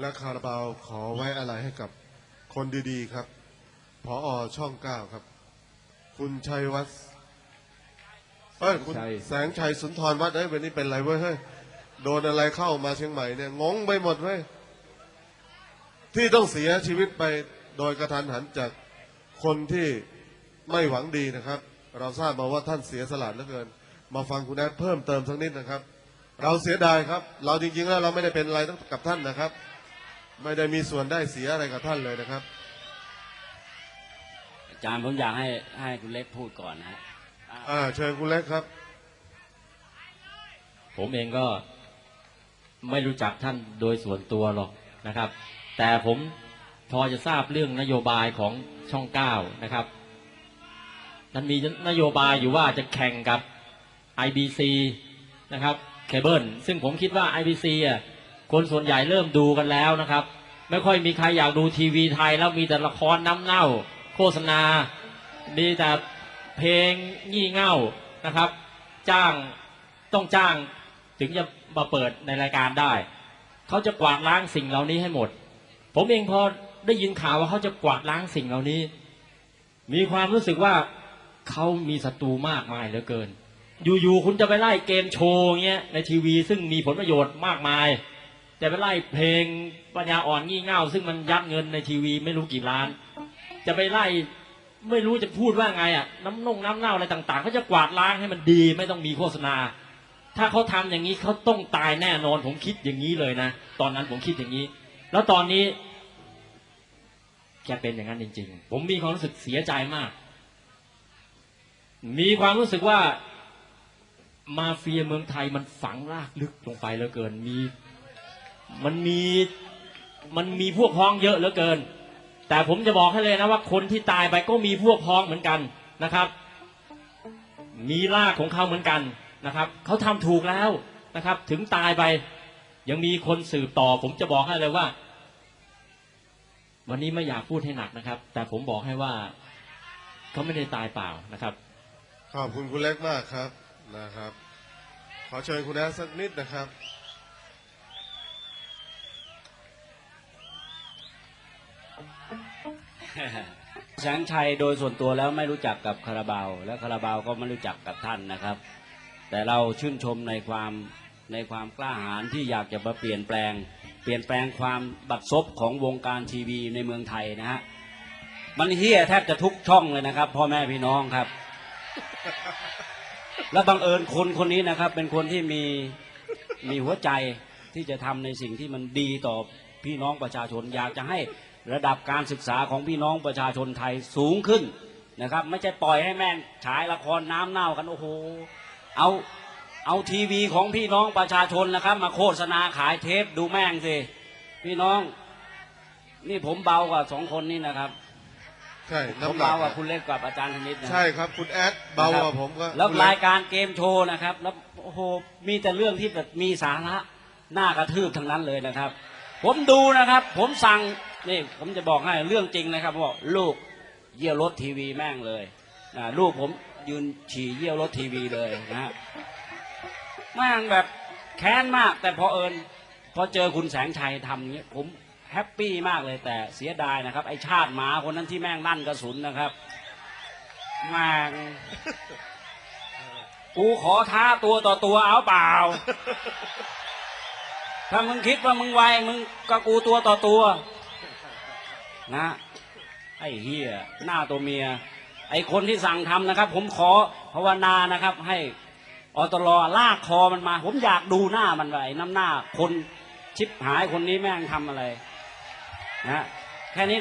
และคาราบาวขอไว้อะไรให้กับคนดีๆครับพออช่องเก้าครับ คุณชัยวัฒน์เอ้ยคุณชัย แสงชัยสุนทรวัฒน์เอ้ยวันนี้เป็นไรเว้ยเฮ้ยโดนอะไรเข้ามาเชียงใหม่เนี่ยงงไปหมดเว้ยที่ต้องเสียชีวิตไปโดยกระทันหันจากคนที่ไม่หวังดีนะครับ เราทราบมาว่าท่านเสียสละเหลือเกิน มาฟังคุณแอดเพิ่มเติมสักนิดนะครับ เราเสียดายครับ เราจริงๆแล้วเราไม่ได้เป็นอะไรตั้งกับท่านนะครับ ไม่ได้มีส่วนได้เสียอะไรกับท่านเลยนะครับ อาจารย์ผมอยากให้ให้คุณเล็กพูดก่อนนะฮะอ่าอ่าเชิญคุณเล็กครับ ผมเองก็ไม่รู้จักท่านโดยส่วนตัวหรอกนะครับ แต่ผมพอจะทราบเรื่องนโยบายของช่องเก้านะครับมันมีนโยบายอยู่ว่าจะแข่งกับ IBC นะครับเคเบิลซึ่งผมคิดว่า IBC อะ คนส่วนใหญ่เริ่มดูกันแล้วนะครับ ไม่ค่อยมีใครอยากดูทีวีไทยแล้วมีแต่ละครน้ำเน่า โฆษณา มีแต่เพลงงี่เง่านะครับ จ้างต้องจ้างถึงจะมาเปิดในรายการได้ เขาจะกวาดล้างสิ่งเหล่านี้ให้หมด ผมเองพอได้ยินข่าวว่าเขาจะกวาดล้างสิ่งเหล่านี้ มีความรู้สึกว่าเขามีศัตรูมากมายเหลือเกิน อยู่ๆคุณจะไปไล่เกมโชว์เงี้ยในทีวีซึ่งมีผลประโยชน์มากมาย จะไปไล่เพลงปัญญาอ่อนงี่เง่า ซึ่งมันยัดเงินในทีวีไม่รู้กี่ล้าน จะไปไล่ไม่รู้จะพูดว่าไงอะน้ำนงน้ำเน่าอะไรต่างๆเขาจะกวาดล้างให้มันดีไม่ต้องมีโฆษณา ถ้าเขาทำอย่างนี้เขาต้องตายแน่นอนผมคิดอย่างนี้เลยนะตอนนั้นผมคิดอย่างนี้ แล้วตอนนี้แกเป็นอย่างนั้นจริง ๆ ผมมีความรู้สึกเสียใจมาก มีความรู้สึกว่ามาเฟียเมืองไทยมันฝังรากลึกลงไปเหลือเกิน มี มันมีมันมีพวกพ้องเยอะเหลือเกิน แต่ผมจะบอกให้เลยนะว่าคนที่ตายไปก็มีพวกพ้องเหมือนกันนะครับ มีรากของเขาเหมือนกันนะครับเขาทำถูกแล้วนะครับ ถึงตายไป ยังมีคนสืบต่อ ผมจะบอกให้เลยว่า วันนี้ไม่อยากพูดให้หนักนะครับ แต่ผมบอกให้ว่าเขาไม่ได้ตายเปล่านะครับ ขอบคุณคุณเล็กมากครับนะครับ ขอเชิญคุณแอดสักนิดนะครับ แสงชัยโดยส่วนตัวแล้วไม่รู้จักกับคาราบาว และคาราบาวก็ไม่รู้จักกับท่านนะครับ แต่เราชื่นชมในความในความกล้าหาญที่อยากจะมาเปลี่ยนแปลง เปลี่ยนแปลงความบัดซบของวงการทีวีในเมืองไทยนะฮะมันเฮี้ยแทบจะทุกช่องเลยนะครับ พ่อแม่พี่น้องครับ และบังเอิญคนคนนี้นะครับ เป็นคนที่มีมีหัวใจที่จะทำในสิ่งที่มันดีต่อพี่น้องประชาชน อยากจะให้ ระดับการศึกษาของพี่น้องประชาชนไทยสูงขึ้นนะครับ ไม่ใช่ปล่อยให้แม่งฉายละครน้ำเน่ากันโอ้โหเอาเอาทีวีของพี่น้องประชาชนนะครับ มาโฆษณาขายเทปดูแม่งสิพี่น้อง นี่ผมเบากว่าสองคนนี่นะครับ ใช่ผมน้ำหนัเบากกว่าคุณเล็กกับอาจารย์ธนิตนะ ใช่ครับคุณแอดเบากว่าผมก็แล้วคุณเกรายการเกมโชว์นะครับ แล้วโอ้โหมีแต่เรื่องที่แบบมีสาระน่ากระทืบทั้งนั้นเลยนะครับ ผมดูนะครับ ผมสั่ง นี่ผมจะบอกให้เรื่องจริงนะครับว่าลูกเยี่ยวรถทีวีแม่งเลยนะลูกผมยืนฉี่เยี่ยวรถทีวีเลยนะฮะแม่งแบบแค้นมาก แต่พอเอิญพอเจอคุณแสงชัยทำอย่างเงี้ยผมแฮปปี้มากเลยแต่เสียดายนะครับ ไอชาติหมาคนนั้นที่แม่งลั่นกระสุนนะครับแม่งกูขอท้าตัวต่อตัวเอาเปล่า ถ้ามึงคิดว่ามึงไวมึงกับกูตัวต่อตัว นะไอ้เฮียหน้าตัวเมีย ไอ้คนที่สั่งทำนะครับ ผมขอภาวนานะครับ ให้อตรลากคอมันมา ผมอยากดูหน้ามันไว้น้ำหน้าคนชิบหายคนนี้แม่งทำอะไรนะแค่นี้